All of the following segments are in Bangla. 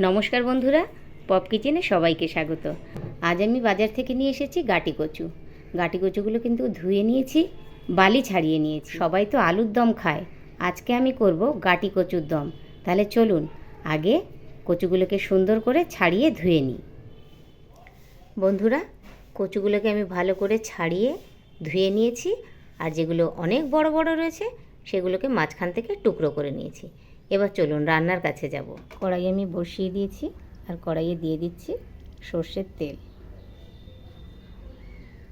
নমস্কার বন্ধুরা, পপ কিচেনে সবাইকে স্বাগত। আজ আমি বাজার থেকে নিয়ে এসেছি গাটি কচু। গাটি কচুগুলো কিন্তু ধুয়ে নিয়েছি, বালি ছাড়িয়ে নিয়েছি। সবাই তো আলুর দম খায়। আজকে আমি করব গাটি কচুর দম। তাহলে চলুন, আগে কচুগুলোকে সুন্দর করে ছাড়িয়ে ধুয়ে নিই। বন্ধুরা, কচুগুলোকে আমি ভালো করে ছাড়িয়ে ধুয়ে নিয়েছি। আর যেগুলো অনেক বড় বড় রয়েছে, সেগুলোকে মাঝখান থেকে টুকরো করে নিয়েছি। এবার চলুন রান্নার কাছে যাব। কড়াই আমি বসিয়ে দিয়েছি আর কড়াইয়ে দিয়ে দিচ্ছি সর্ষের তেল।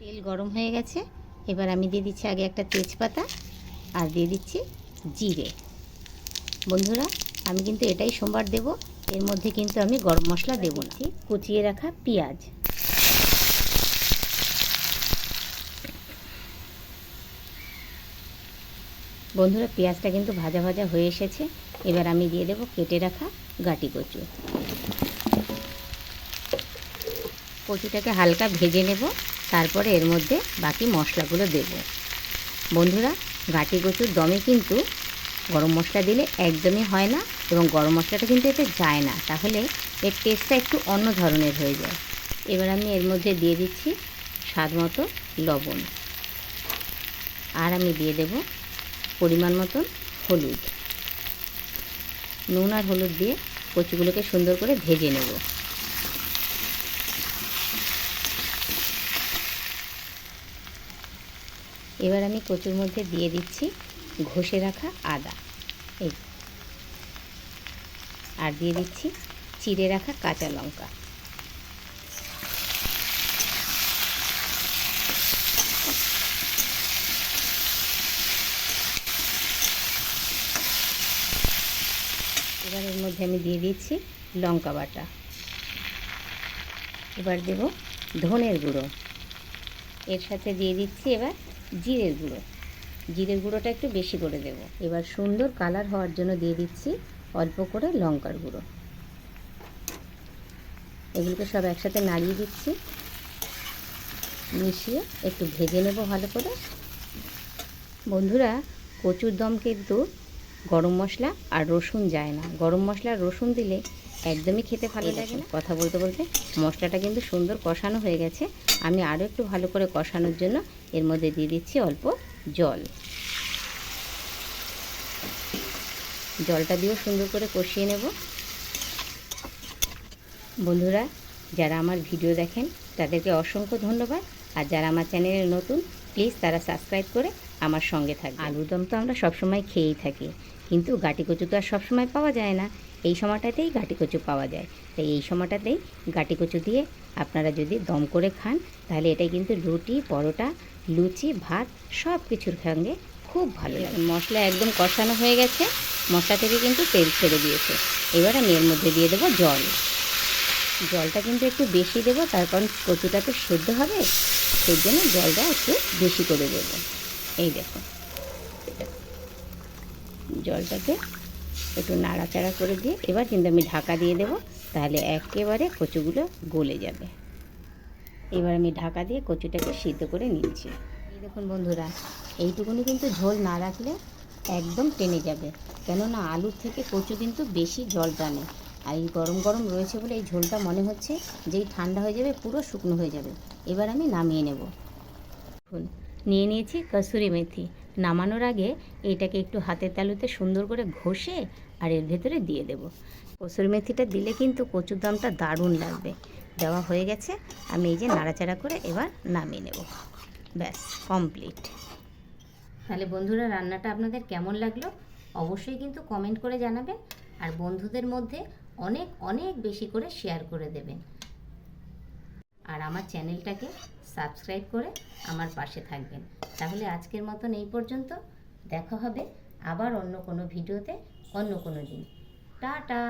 তেল গরম হয়ে গেছে। এবার আমি দিয়ে দিচ্ছি আগে একটা তেজপাতা আর দিয়ে দিচ্ছি জিরে। বন্ধুরা, আমি কিন্তু এটাই সোমবার দেব। এর মধ্যে কিন্তু আমি গরম মশলা দেবো না। কুচিয়ে রাখা পেঁয়াজ। বন্ধুরা, পেঁয়াজটা কিন্তু ভাজা ভাজা হয়ে এসেছে। এবার আমি দিয়ে দেবো কেটে রাখা গাটি কচু। কচুটাকে হালকা ভেজে নেব, তারপরে এর মধ্যে বাকি মশলাগুলো দেব। বন্ধুরা, গাটি কচুর দমে কিন্তু গরম মশলা দিলে একদমই হয় না এবং গরম মশলাটা কিন্তু এতে যায় না, তাহলে এর টেস্টটা একটু অন্য ধরনের হয়ে যায়। এবার আমি এর মধ্যে দিয়ে দিচ্ছি স্বাদ মতো লবণ। আর আমি দিয়ে দেব পরিমাণ মতন হলুদ। নুন আর হলুদ দিয়ে কচুগুলোকে সুন্দর করে ভেজে নেব। এবার আমি কচুর মধ্যে দিয়ে দিচ্ছি ঘষে রাখা আদা। এই। আর দিয়ে দিচ্ছি চিড়ে রাখা কাঁচা লঙ্কা। এবার এর মধ্যে আমি দিয়ে দিচ্ছি লঙ্কা বাটা। এবার দেব ধনের গুঁড়ো। এর সাথে দিয়ে দিচ্ছি এবার জিরের গুঁড়ো। জিরের গুঁড়োটা একটু বেশি করে দেব। এবার সুন্দর কালার হওয়ার জন্য দিয়ে দিচ্ছি অল্প করে লঙ্কার গুঁড়ো। এগুলোকে সব একসাথে নাড়িয়ে দিচ্ছি। মিশিয়ে একটু ভেজে নেব ভালো করে। বন্ধুরা, কচুর দম কিন্তু গরম মশলা আর রসুন যায় না। গরম মশলা আর রসুন দিলে একদমই খেতে ভালো লাগে না। কথা বলতে বলতে মশলাটা কিন্তু সুন্দর কষানো হয়ে গেছে। আমি আরও একটু ভালো করে কষানোর জন্য এর মধ্যে দিয়ে দিচ্ছি অল্প জল। জলটা দিয়েও সুন্দর করে কষিয়ে নেব। বন্ধুরা যারা আমার ভিডিও দেখেন তাদেরকে অসংখ্য ধন্যবাদ। আর যারা আমার চ্যানেলে নতুন প্লিজ তারা সাবস্ক্রাইব করে আমার সঙ্গে থাকবে। আলুর দম তো আমরা সবসময় খেয়েই থাকি। কিন্তু গাটি কচু তো আর সবসময় পাওয়া যায় না। এই সময়টাতেই গাটি কচু পাওয়া যায়। তাই এই সময়টাতেই গাটি কচু দিয়ে আপনারা যদি দম করে খান তাহলে এটাই কিন্তু রুটি পরোটা লুচি ভাত সব কিছুর সঙ্গে খুব ভালো লাগে। মশলা একদম কষানো হয়ে গেছে। মশলা থেকে কিন্তু তেল ছেড়ে দিয়েছে। এবার আমি এর মধ্যে দিয়ে দেবো জল। জলটা কিন্তু একটু বেশি দেবো, তার কারণ কচুটা তো সেদ্ধ হবে, সেই জন্য জলটা একটু বেশি করে দেবো। এই দেখো। জলটাকে একটু নাড়াচাড়া করে দিয়ে এবার কিন্তু আমি ঢাকা দিয়ে দেব, তাহলে একেবারে কচুগুলো গলে যাবে। এবার আমি ঢাকা দিয়ে কচুটাকে সিদ্ধ করে নিচ্ছি। এই দেখুন বন্ধুরা, এইটুকুনি কিন্তু ঝোল না রাখলে একদম টেনে যাবে, কেননা আলুর থেকে কচু কিন্তু বেশি জল টানে। আর এই গরম গরম রয়েছে বলে এই ঝোলটা মনে হচ্ছে যেই ঠান্ডা হয়ে যাবে, পুরো শুকনো হয়ে যাবে। এবার আমি নামিয়ে নেব। নিয়ে নিয়েছি কসুরি মেথি। নামানোর আগে এইটাকে একটু হাতের তালুতে সুন্দর করে ঘষে আর এর ভেতরে দিয়ে দেব। কসুরি মেথিটা দিলে কিন্তু কচুর দামটা দারুণ লাগবে। দেওয়া হয়ে গেছে। আমি এই যে নাড়াচাড়া করে এবার নামিয়ে নেব। ব্যাস, কমপ্লিট। তাহলে বন্ধুরা, রান্নাটা আপনাদের কেমন লাগল? অবশ্যই কিন্তু কমেন্ট করে জানাবেন। আর বন্ধুদের মধ্যে অনেক অনেক বেশি করে শেয়ার করে দেবেন। আর আমার চ্যানেলটাকে সাবস্ক্রাইব করে আমার পাশে থাকবেন। তাহলে আজকের মতন এই পর্যন্ত। দেখা হবে আবার অন্য কোনো ভিডিওতে অন্য কোনো দিন। টাটা!